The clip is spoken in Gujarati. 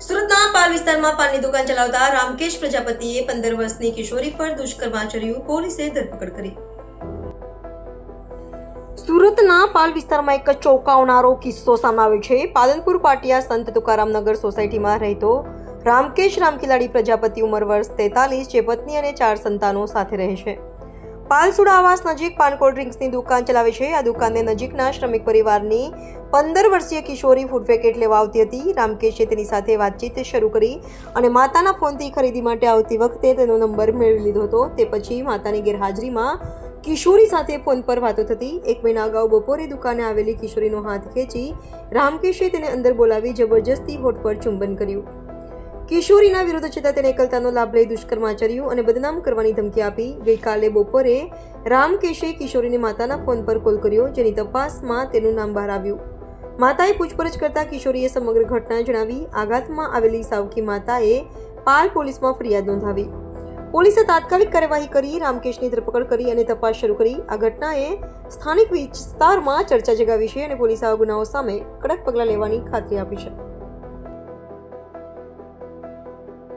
સુરતના પાલ વિસ્તારમાં પાનની દુકાન ચલાવતા રામકેશ પ્રજાપતિએ પંદર વર્ષની કિશોરી પર દુષ્કર્મ આચર્યું, પોલીસે ધરપકડ કરી. સુરતના પાલ વિસ્તારમાં એક ચોંકાવનારો કિસ્સો સામે આવ્યો છે. પાલનપુર પાટિયા સંત તુકારામનગર સોસાયટીમાં રહેતો રામકેશ રામખિલાડી પ્રજાપતિ ઉંમર વર્ષ તેતાલીસ, જે પત્ની અને ચાર સંતાનો સાથે રહે છે. પાલસુડા આવાસ નજીક પાનકોલ્ડ ડ્રિંક્સની દુકાન ચલાવે છે. આ દુકાનને નજીકના શ્રમિક પરિવારની પંદર વર્ષીય કિશોરી ફૂડ પેકેટ લેવા આવતી હતી. રામકેશે તેની સાથે વાતચીત શરૂ કરી અને માતાના ફોનથી ખરીદી માટે આવતી વખતે તેનો નંબર મેળવી લીધો હતો. તે પછી માતાની ગેરહાજરીમાં કિશોરી સાથે ફોન પર વાતો થતી. એક મહિના અગાઉ બપોરે દુકાને આવેલી કિશોરીનો હાથ ખેંચી રામકેશે તેને અંદર બોલાવી જબરજસ્તી હોઠ પર ચુંબન કર્યું. કિશોરીના વિરુદ્ધ છતાં તેને એકલતાનો લાભ લઈ દુષ્કર્મ આચર્યું અને બદનામ કરવાની ધમકી આપી. ગઈકાલે બપોરે રામકેશે કિશોરીની માતાના ફોન પર કોલ કર્યો, જેની તપાસમાં તેનું નામ બહાર આવ્યું. માતાએ પૂછપરછ કરતા કિશોરીએ સમગ્ર ઘટના જણાવી. આઘાતમાં આવેલી સાવકી માતાએ પાલ પોલીસમાં ફરિયાદ નોંધાવી. પોલીસે તાત્કાલિક કાર્યવાહી કરી, રામકેશની ધરપકડ કરી અને તપાસ શરૂ કરી. આ ઘટનાએ સ્થાનિક વિસ્તારમાં ચર્ચા જગાવી છે અને પોલીસે આ ગુનાઓ સામે કડક પગલાં લેવાની ખાતરી આપી છે.